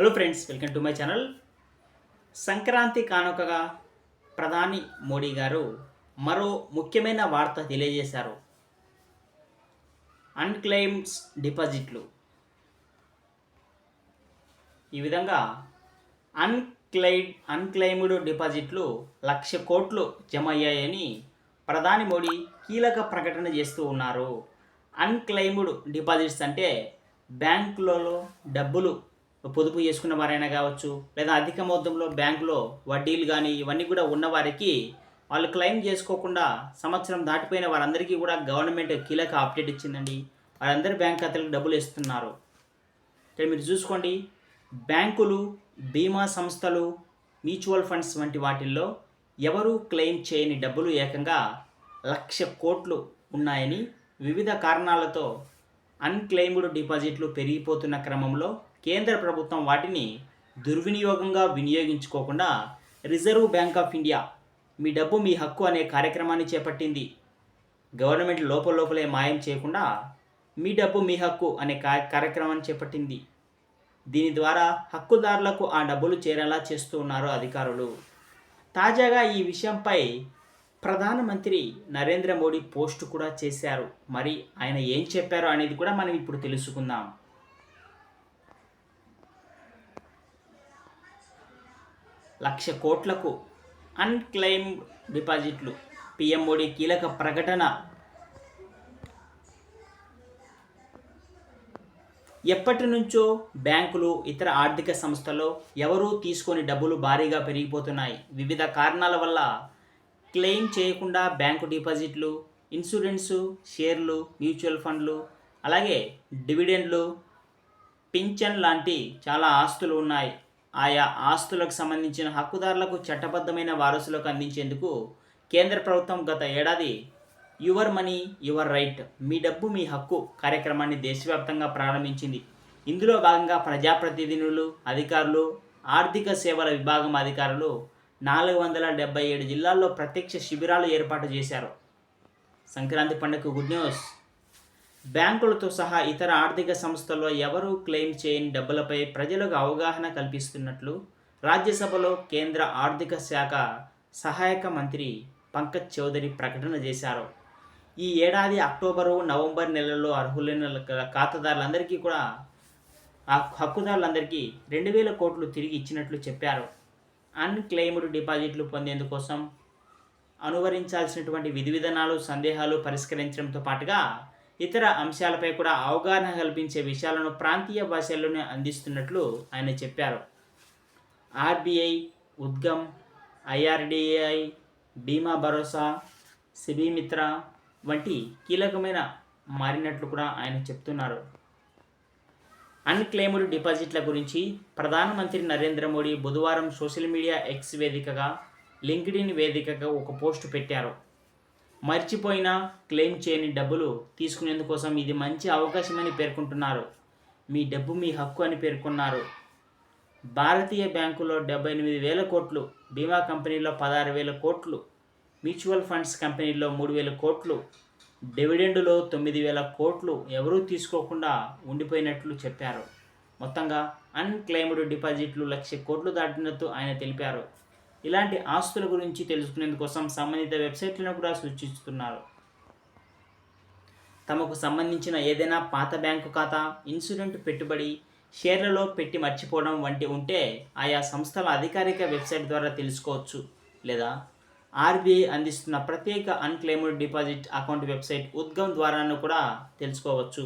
Hello friends welcome to my channel Sankranti కానుకగా ప్రధాని మోడీ గారు మరో ముఖ్యమైన వార్త తెలియజేశారు. అన్క్లెయిమ్స్ డిపాజిట్లు ఈ విధంగా అన్క్లైడ్ అన్క్లెయిమ్డ్ డిపాజిట్లు లక్ష కోట్లు జమ అయ్యాయని ప్రధాని మోడీ కీలక ప్రకటన చేస్తూ ఉన్నారు. అన్క్లెయిమ్డ్ డిపాజిట్స్ అంటే బ్యాంకులలో డబ్బులు పొదుపు చేసుకున్న వారైనా కావచ్చు లేదా అధిక మొత్తంలో బ్యాంకులో వడ్డీలు కానీ ఇవన్నీ కూడా ఉన్నవారికి వాళ్ళు క్లెయిమ్ చేసుకోకుండా సంవత్సరం దాటిపోయిన వారందరికీ కూడా గవర్నమెంట్ కీలక అప్డేట్ ఇచ్చిందండి. వారందరి బ్యాంక్ ఖాతాలకు డబ్బులు ఇస్తున్నారు ఇక్కడ మీరు చూసుకోండి. బ్యాంకులు బీమా సంస్థలు మ్యూచువల్ ఫండ్స్ వంటి వాటిల్లో ఎవరూ క్లెయిమ్ చేయని డబ్బులు ఏకంగా లక్ష కోట్లు ఉన్నాయని వివిధ కారణాలతో అన్క్లెయిమ్డ్ డిపాజిట్లు పెరిగిపోతున్న క్రమంలో కేంద్ర ప్రభుత్వం వాటిని దుర్వినియోగంగా వినియోగించుకోకుండా రిజర్వ్ బ్యాంక్ ఆఫ్ ఇండియా మీ డబ్బు మీ హక్కు అనే కార్యక్రమాన్ని చేపట్టింది. గవర్నమెంట్ లోపల లోపలే మాయం చేయకుండా మీ డబ్బు మీ హక్కు అనే కార్యక్రమాన్ని చేపట్టింది. దీని ద్వారా హక్కుదారులకు ఆ డబ్బులు చేరేలా చేస్తూ ఉన్నారు అధికారులు. తాజాగా ఈ విషయంపై ప్రధానమంత్రి నరేంద్ర మోడీ పోస్ట్ కూడా చేశారు. మరి ఆయన ఏం చెప్పారో అనేది కూడా మనం ఇప్పుడు తెలుసుకుందాం. లక్ష కోట్లకు అన్క్లెయిమ్ డిపాజిట్లు. పిఎం మోడీ కీలక ప్రకటన. ఎప్పటి నుంచో బ్యాంకులు ఇతర ఆర్థిక సంస్థలు ఎవరూ తీసుకొని డబ్బులు భారీగా పెరిగిపోతున్నాయి. వివిధ కారణాల వల్ల క్లెయిమ్ చేయకుండా బ్యాంకు డిపాజిట్లు ఇన్సూరెన్సు షేర్లు మ్యూచువల్ ఫండ్లు అలాగే డివిడెండ్లు పింఛన్ లాంటి చాలా ఆస్తులు ఉన్నాయి. ఆయా ఆస్తులకు సంబంధించిన హక్కుదారులకు చట్టబద్ధమైన వారసులకు అందించేందుకు కేంద్ర ప్రభుత్వం గత ఏడాది యువర్ మనీ యువర్ రైట్ మీ డబ్బు మీ హక్కు కార్యక్రమాన్ని దేశవ్యాప్తంగా ప్రారంభించింది. ఇందులో భాగంగా ప్రజాప్రతినిధులు అధికారులు ఆర్థిక సేవల విభాగం అధికారులు నాలుగు వందల డెబ్బై ఏడు జిల్లాల్లో ప్రత్యక్ష శిబిరాలు ఏర్పాటు చేశారు. సంక్రాంతి పండుగ గుడ్ న్యూస్. బ్యాంకులతో సహా ఇతర ఆర్థిక సంస్థల్లో ఎవరూ క్లెయిమ్ చేయని డబ్బులపై ప్రజలకు అవగాహన కల్పిస్తున్నట్లు రాజ్యసభలో కేంద్ర ఆర్థిక శాఖ సహాయక మంత్రి పంకజ్ చౌదరి ప్రకటన చేశారు. ఈ ఏడాది అక్టోబరు నవంబర్ నెలల్లో అర్హులైన ఖాతాదారులందరికీ కూడా ఆ హక్కుదారులందరికీ రెండు వేల కోట్లు తిరిగి ఇచ్చినట్లు చెప్పారు. అన్క్లెయిమ్డ్ డిపాజిట్లు పొందేందుకోసం అనువరించాల్సినటువంటి విధి విధానాలు సందేహాలు పరిష్కరించడంతో పాటుగా ఇతర అంశాలపై కూడా అవగాహన కల్పించే విషయాలను ప్రాంతీయ భాషల్లోనే అందిస్తున్నట్లు ఆయన చెప్పారు. ఆర్బీఐ ఉద్గమ్ ఐఆర్డిఐ బీమా భరోసా సిబిమిత్ర వంటి కీలకమైన మారినట్లు కూడా ఆయన చెప్తున్నారు. అన్క్లెయిమ్డ్ డిపాజిట్ల గురించి ప్రధానమంత్రి నరేంద్ర మోడీ బుధవారం సోషల్ మీడియా ఎక్స్ వేదికగా లింక్డ్ఇన్ వేదికగా ఒక పోస్ట్ పెట్టారు. మర్చిపోయినా క్లెయిమ్ చేయని డబ్బులు తీసుకునేందుకోసం ఇది మంచి అవకాశమని పేర్కొంటున్నారు. మీ డబ్బు మీ హక్కు అని పేర్కొన్నారు. భారతీయ బ్యాంకులో డెబ్బై ఎనిమిది వేల కోట్లు బీమా కంపెనీలో పదహారు వేల కోట్లు మ్యూచువల్ ఫండ్స్ కంపెనీలో మూడు వేల కోట్లు డివిడెండులో తొమ్మిది వేల కోట్లు ఎవరూ తీసుకోకుండా ఉండిపోయినట్లు చెప్పారు. మొత్తంగా అన్క్లెయిమ్డ్ డిపాజిట్లు లక్ష కోట్లు దాటినట్టు ఆయన తెలిపారు. ఇలాంటి ఆస్తుల గురించి తెలుసుకునేందుకోసం సంబంధిత వెబ్సైట్లను కూడా సూచిస్తున్నారు. తమకు సంబంధించిన ఏదైనా పాత బ్యాంకు ఖాతా ఇన్సూరెంట్ పెట్టుబడి షేర్లలో పెట్టి మర్చిపోవడం వంటి ఉంటే ఆయా సంస్థల అధికారిక వెబ్సైట్ ద్వారా తెలుసుకోవచ్చు లేదా ఆర్బీఐ అందిస్తున్న ప్రత్యేక unclaimed deposit account website Udgam ద్వారాను కూడా తెలుసుకోవచ్చు.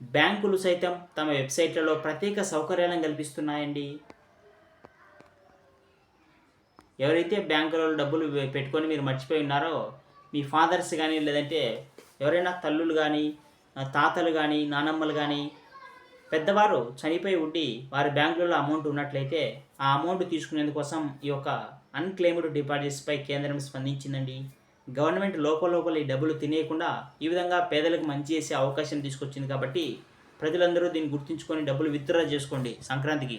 బ్యాంకులు సైతం తమ వెబ్సైట్లలో ప్రత్యేక సౌకర్యాలను కల్పిస్తున్నాయండి. ఎవరైతే బ్యాంకులలో డబ్బులు పెట్టుకొని మీరు మర్చిపోయి ఉన్నారో మీ ఫాదర్స్ కానీ లేదంటే ఎవరైనా తల్లులు కానీ తాతలు కానీ నానమ్మలు కానీ పెద్దవారు చనిపోయి ఉండి వారి బ్యాంకులలో అమౌంట్ ఉన్నట్లయితే ఆ అమౌంట్ తీసుకునేందుకోసం ఈ యొక్క అన్క్లెయిమ్డ్ డిపాజిట్స్పై కేంద్రం స్పందించిందండి. గవర్నమెంట్ లోపల లోపల ఈ డబ్బులు తినేయకుండా ఈ విధంగా పేదలకు మంచి చేసే అవకాశం తీసుకొచ్చింది కాబట్టి ప్రజలందరూ దీన్ని గుర్తుంచుకొని డబ్బులు విత్డ్రా చేసుకోండి సంక్రాంతికి.